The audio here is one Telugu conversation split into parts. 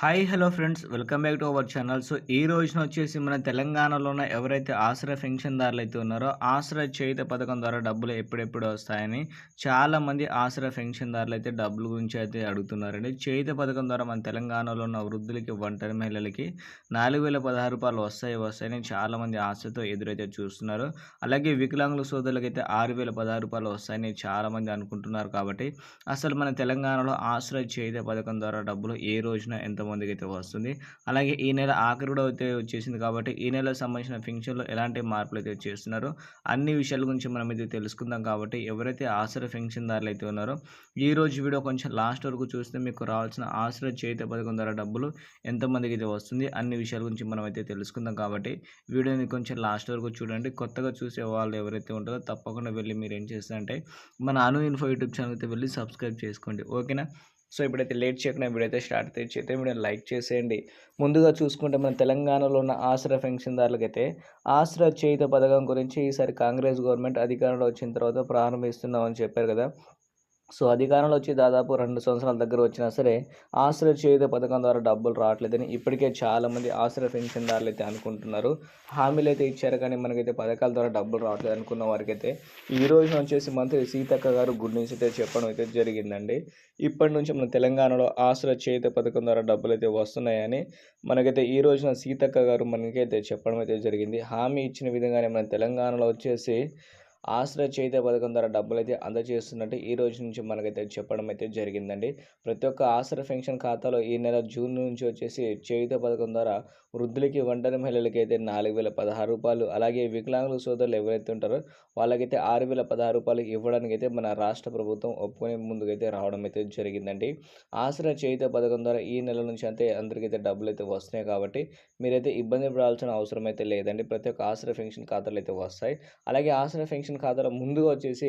Hi hello friends. Welcome back to our channel. So ఈ రోజున వచ్చేసి మన తెలంగాణలో ఉన్న ఎవరైతే ఆశ్రయ పెన్షన్దారులు అయితే ఉన్నారో ఆశ్రయ చేయుత పథకం ద్వారా డబ్బులు ఎప్పుడెప్పుడు వస్తాయని చాలామంది ఆశ్రయ పెన్షన్దారులు అయితే డబ్బుల గురించి అయితే అడుగుతున్నారండి. చేయుత పథకం ద్వారా మన తెలంగాణలో ఉన్న వృద్ధులకి ఒంటరి మహిళలకి నాలుగు వేల పదహారు రూపాయలు వస్తాయి వస్తాయని చాలామంది ఆశతో ఎదురైతే చూస్తున్నారు. అలాగే వికలాంగుల సోదరులకి అయితే ఆరు వేల పదహారు రూపాయలు వస్తాయని చాలామంది అనుకుంటున్నారు కాబట్టి అసలు మన తెలంగాణలో ఆశ్రయ చేయుత పథకం ద్వారా డబ్బులు ఏ రోజున ఎంత మందికి అయితే వస్తుంది. అలాగే ఈ నెల ఆఖరి కూడా అయితే వచ్చేసింది కాబట్టి ఈ నెలకు సంబంధించిన ఫంక్షన్లో ఎలాంటి మార్పులు అయితే చేస్తున్నారో? అన్ని విషయాల గురించి మనం అయితే తెలుసుకుందాం కాబట్టి ఎవరైతే ఆశ్రయ ఫంక్షన్దారులు అయితే ఉన్నారో ఈ రోజు వీడియో కొంచెం లాస్ట్ వరకు చూస్తే మీకు రావాల్సిన ఆశ్రయ చేత పథకం ద్వారా డబ్బులు ఎంతమందికి అయితే వస్తుంది అన్ని విషయాల గురించి మనం అయితే తెలుసుకుందాం కాబట్టి వీడియోని కొంచెం లాస్ట్ వరకు చూడండి. కొత్తగా చూసే వాళ్ళు ఎవరైతే ఉంటారో తప్పకుండా వెళ్ళి మీరు ఏం చేస్తారంటే మన అను ఇన్ఫో యూట్యూబ్ ఛానల్ అయితే వెళ్ళి సబ్స్క్రైబ్ చేసుకోండి. ఓకేనా? సో ఇప్పుడైతే లేట్ చేయకుండా వీడియో స్టార్ట్ చేస్తే వీడియో లైక్ చేసేయండి. ముందుగా చూసుకుంటే మన తెలంగాణలో ఉన్న ఆసరా పెన్షన్దారులకైతే ఆసరా చేయుత పథకం గురించి ఈసారి కాంగ్రెస్ గవర్నమెంట్ అధికారంలో వచ్చిన తర్వాత ప్రారంభిస్తున్నామని చెప్పారు కదా. సో అధికారంలో వచ్చి దాదాపు రెండు సంవత్సరాల దగ్గర వచ్చినా సరే ఆశ్రయ చేయుత పథకం ద్వారా డబ్బులు రావట్లేదని ఇప్పటికే చాలామంది ఆశ్రయ పెన్షన్దారులు అయితే అనుకుంటున్నారు. హామీలు అయితే ఇచ్చారు కానీ మనకైతే పథకాల ద్వారా డబ్బులు రావట్లేదు అనుకున్న వారికైతే ఈ రోజున వచ్చేసి మంత్రి సీతక్క గారు గుడ్ న్యూస్ అయితే చెప్పడం అయితే జరిగిందండి. ఇప్పటి నుంచి మన తెలంగాణలో ఆశ్రయ చేయుత పథకం ద్వారా డబ్బులు అయితే వస్తున్నాయని మనకైతే ఈ రోజున సీతక్క గారు మనకైతే చెప్పడం అయితే జరిగింది. హామీ ఇచ్చిన విధంగానే మన తెలంగాణలో వచ్చేసి ఆశ్రయ చేయుత పథకం ద్వారా డబ్బులు అయితే అందజేస్తున్నట్టు ఈ రోజు నుంచి మనకైతే చెప్పడం అయితే జరిగిందండి. ప్రతి ఒక్క ఆశ్రయ పెన్షన్ ఖాతాలో ఈ నెల జూన్ నుంచి వచ్చేసి చేయుత పథకం ద్వారా వృద్ధులకి ఒంటరి మహిళలకి అయితే నాలుగు వేల పదహారు రూపాయలు అలాగే వికలాంగుల సోదరులు ఎవరైతే ఉంటారో వాళ్ళకైతే ఆరు వేల పదహారు రూపాయలు ఇవ్వడానికి అయితే మన రాష్ట్ర ప్రభుత్వం ఒప్పుకునే ముందుకైతే రావడం అయితే జరిగిందండి. ఆశ్రయ చేయుత పథకం ద్వారా ఈ నెల నుంచి అంతే అందరికైతే డబ్బులు అయితే వస్తున్నాయి కాబట్టి మీరైతే ఇబ్బంది పడాల్సిన అవసరం అయితే లేదండి. ప్రతి ఒక్క ఆశ్రయ పెన్షన్ ఖాతాలు అయితే వస్తాయి. అలాగే ఆశ్రయ పెన్షన్ ఖాతాలో ముందుగా వచ్చేసి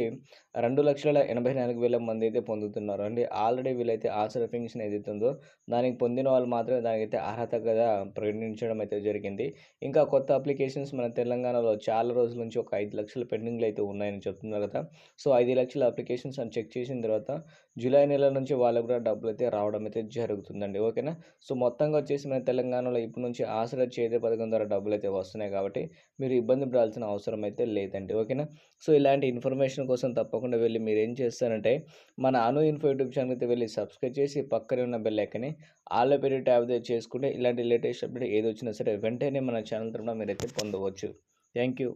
రెండు లక్షల ఎనభై నాలుగు వేల మంది అయితే పొందుతున్నారు. అండి ఆల్రెడీ వీళ్ళైతే ఆశ్రయ పెన్షన్ ఏదైతే ఉందో దానికి పొందిన వాళ్ళు మాత్రమే దానికైతే అర్హతగా ప్రకటించడం అయితే జరిగింది. ఇంకా కొత్త అప్లికేషన్స్ మన తెలంగాణలో చాలా రోజుల నుంచి ఒక ఐదు లక్షల పెండింగ్లు అయితే ఉన్నాయని చెప్తున్నారు కదా. సో ఐదు లక్షల అప్లికేషన్స్ అని చెక్ చేసిన తర్వాత జూలై నెల నుంచి వాళ్ళకు కూడా డబ్బులు అయితే రావడం అయితే జరుగుతుందండి. ఓకేనా? సో మొత్తంగా వచ్చేసి మన తెలంగాణలో ఇప్పటి నుంచి ఆశ్రయ చేతి పథకం ద్వారా డబ్బులు అయితే వస్తున్నాయి కాబట్టి మీరు ఇబ్బంది పడాల్సిన అవసరం అయితే లేదండి. ఓకేనా? సో ఇలాంటి ఇన్ఫర్మేషన్ కోసం తప్పకుండా వెళ్ళి మీరు ఏం చేస్తారంటే మన అను ఇన్ఫో యూట్యూబ్ ఛానల్ అయితే వెళ్ళి సబ్స్క్రైబ్ చేసి పక్కనే ఉన్న బెల్ ఐకని ఆల్ పెరిగి ట్యాబ్ చేసుకుంటే ఇలాంటి లేటెస్ట్ అప్డేట్ ఏది వచ్చినా సరే వెంటనే మన ఛానల్ తరఫున మీరైతే పొందవచ్చు. Thank you.